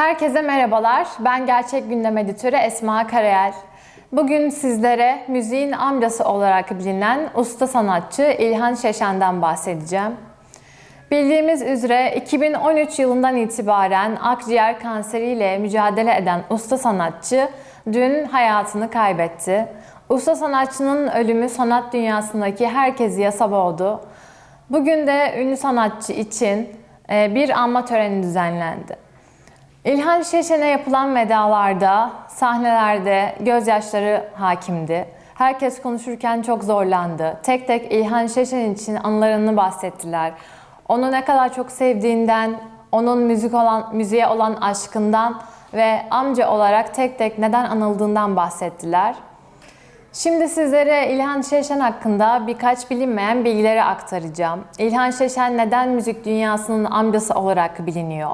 Herkese merhabalar. Ben Gerçek Gündem Editörü Esma Karayel. Bugün sizlere müziğin amcası olarak bilinen usta sanatçı İlhan Şeşen'den bahsedeceğim. Bildiğimiz üzere 2013 yılından itibaren akciğer kanseriyle mücadele eden usta sanatçı dün hayatını kaybetti. Usta sanatçının ölümü sanat dünyasındaki herkesi yasa boğdu. Bugün de ünlü sanatçı için e, bir anma töreni düzenlendi. İlhan Şeşen'e yapılan vedalarda, sahnelerde gözyaşları hakimdi. Herkes konuşurken çok zorlandı. Tek tek İlhan Şeşen için anılarını bahsettiler. Onu ne kadar çok sevdiğinden, onun müzik olan müziğe olan aşkından ve amca olarak tek tek neden anıldığından bahsettiler. Şimdi sizlere İlhan Şeşen hakkında birkaç bilinmeyen bilgileri aktaracağım. İlhan Şeşen neden müzik dünyasının amcası olarak biliniyor?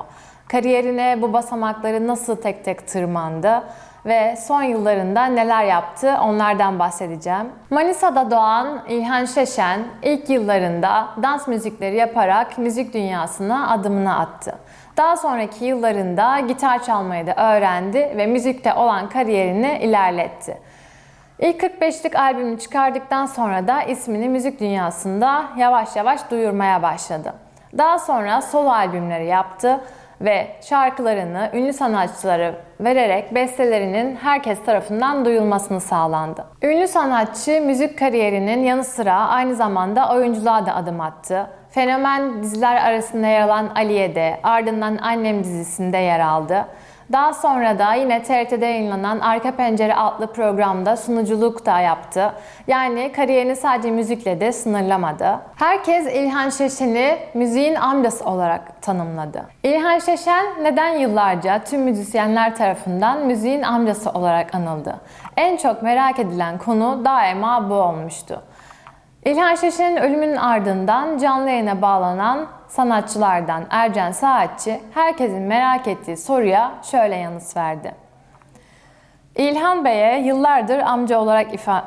Kariyerine bu basamakları nasıl tek tek tırmandı ve son yıllarında neler yaptı onlardan bahsedeceğim. Manisa'da doğan İlhan Şeşen ilk yıllarında dans müzikleri yaparak müzik dünyasına adımını attı. Daha sonraki yıllarında gitar çalmayı da öğrendi ve müzikte olan kariyerini ilerletti. İlk 45'lik albümü çıkardıktan sonra da ismini müzik dünyasında yavaş yavaş duyurmaya başladı. Daha sonra solo albümleri yaptı ve şarkılarını ünlü sanatçılara vererek bestelerinin herkes tarafından duyulmasını sağlandı. Ünlü sanatçı müzik kariyerinin yanı sıra aynı zamanda oyunculuğa da adım attı. Fenomen diziler arasında yer alan Aliye'de, ardından Annem dizisinde yer aldı. Daha sonra da yine TRT'de yayınlanan Arka Pencere adlı programda sunuculuk da yaptı. Yani kariyerini sadece müzikle de sınırlamadı. Herkes İlhan Şeşen'i müziğin amcası olarak tanımladı. İlhan Şeşen neden yıllarca tüm müzisyenler tarafından müziğin amcası olarak anıldı? En çok merak edilen konu daima bu olmuştu. İlhan Şeşen'in ölümünün ardından canlı yayına bağlanan sanatçılardan Ercan Saatçi herkesin merak ettiği soruya şöyle yanıt verdi. İlhan Bey'e yıllardır amca olarak ifa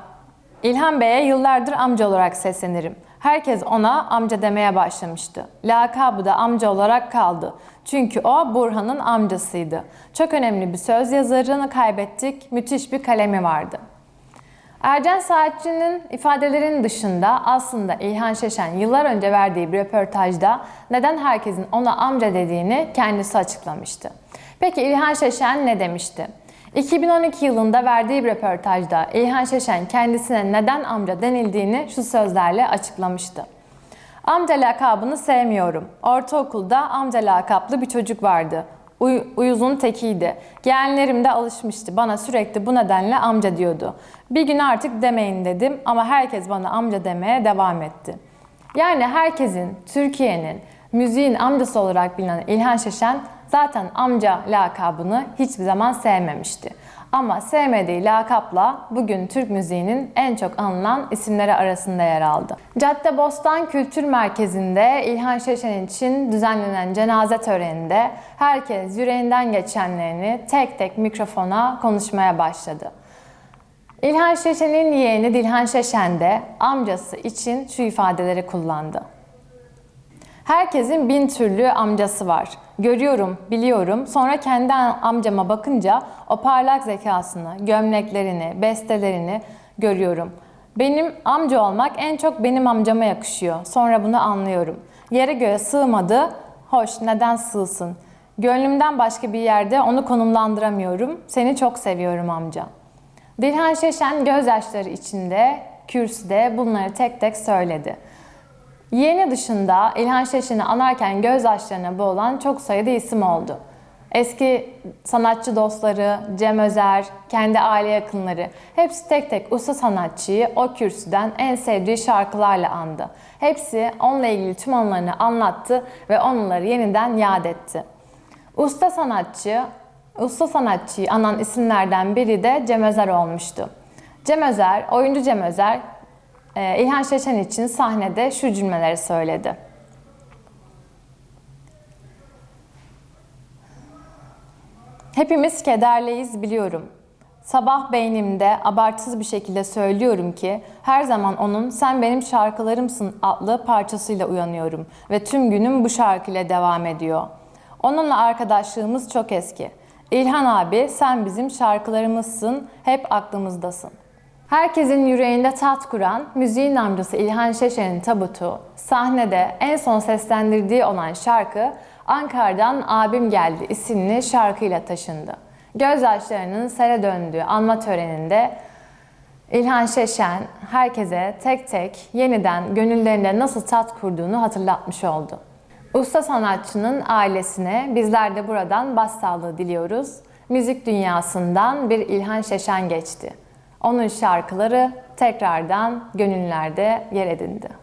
İlhan Bey'e yıllardır amca olarak seslenirim. Herkes ona amca demeye başlamıştı. Lakabı da amca olarak kaldı. Çünkü o Burhan'ın amcasıydı. Çok önemli bir söz yazarını kaybettik. Müthiş bir kalemi vardı. Ercan Saatçı'nın ifadelerinin dışında aslında İlhan Şeşen yıllar önce verdiği bir röportajda neden herkesin ona amca dediğini kendisi açıklamıştı. Peki İlhan Şeşen ne demişti? 2012 yılında verdiği bir röportajda İlhan Şeşen kendisine neden amca denildiğini şu sözlerle açıklamıştı. Amca lakabını sevmiyorum. Ortaokulda amca lakaplı bir çocuk vardı. Uy- uyuzun tekiydi. Yeğenlerim de alışmıştı. Bana sürekli bu nedenle amca diyordu. Bir gün artık demeyin dedim ama herkes bana amca demeye devam etti. Yani herkesin, Türkiye'nin, müziğin amcası olarak bilinen İlhan Şeşen zaten amca lakabını hiçbir zaman sevmemişti. Ama sevmediği lakapla bugün Türk müziğinin en çok anılan isimleri arasında yer aldı. Cadde Bostan Kültür Merkezi'nde İlhan Şeşen için düzenlenen cenaze töreninde herkes yüreğinden geçenlerini tek tek mikrofona konuşmaya başladı. İlhan Şeşen'in yeğeni Dilhan Şeşen de amcası için şu ifadeleri kullandı. Herkesin bin türlü amcası var. Görüyorum, biliyorum. Sonra kendi amcama bakınca o parlak zekasını, gömleklerini, bestelerini görüyorum. Benim amca olmak en çok benim amcama yakışıyor. Sonra bunu anlıyorum. Yere göğe sığmadı. Hoş, neden sığsın? Gönlümden başka bir yerde onu konumlandıramıyorum. Seni çok seviyorum amca. Dilhan Şeşen gözyaşları içinde kürsüde bunları tek tek söyledi. Yeğeni dışında İlhan Şeşen'i anarken gözyaşlarına boğulan çok sayıda isim oldu. Eski sanatçı dostları, Cem Özer, kendi aile yakınları hepsi tek tek usta sanatçıyı o kürsüden en sevdiği şarkılarla andı. Hepsi onunla ilgili tüm anılarını anlattı ve onları yeniden yad etti. Usta sanatçı, usta sanatçıyı anan isimlerden biri de Cem Özer olmuştu. Cem Özer, oyuncu Cem Özer İlhan Şeşen için sahnede şu cümleleri söyledi. Hepimiz kederliyiz biliyorum. Sabah beynimde abartısız bir şekilde söylüyorum ki her zaman onun Sen Benim Şarkılarımsın adlı parçasıyla uyanıyorum ve tüm günüm bu şarkıyla devam ediyor. Onunla arkadaşlığımız çok eski. İlhan abi sen bizim şarkılarımızsın, hep aklımızdasın. Herkesin yüreğinde tat kuran müziğin amcası İlhan Şeşen'in tabutu sahnede en son seslendirdiği olan şarkı Ankara'dan Abim Geldi isimli şarkıyla taşındı. Gözyaşlarının sele döndüğü anma töreninde İlhan Şeşen herkese tek tek yeniden gönüllerinde nasıl tat kurduğunu hatırlatmış oldu. Usta sanatçının ailesine bizler de buradan başsağlığı diliyoruz. Müzik dünyasından bir İlhan Şeşen geçti. Onun şarkıları tekrardan gönüllerde yer edindi.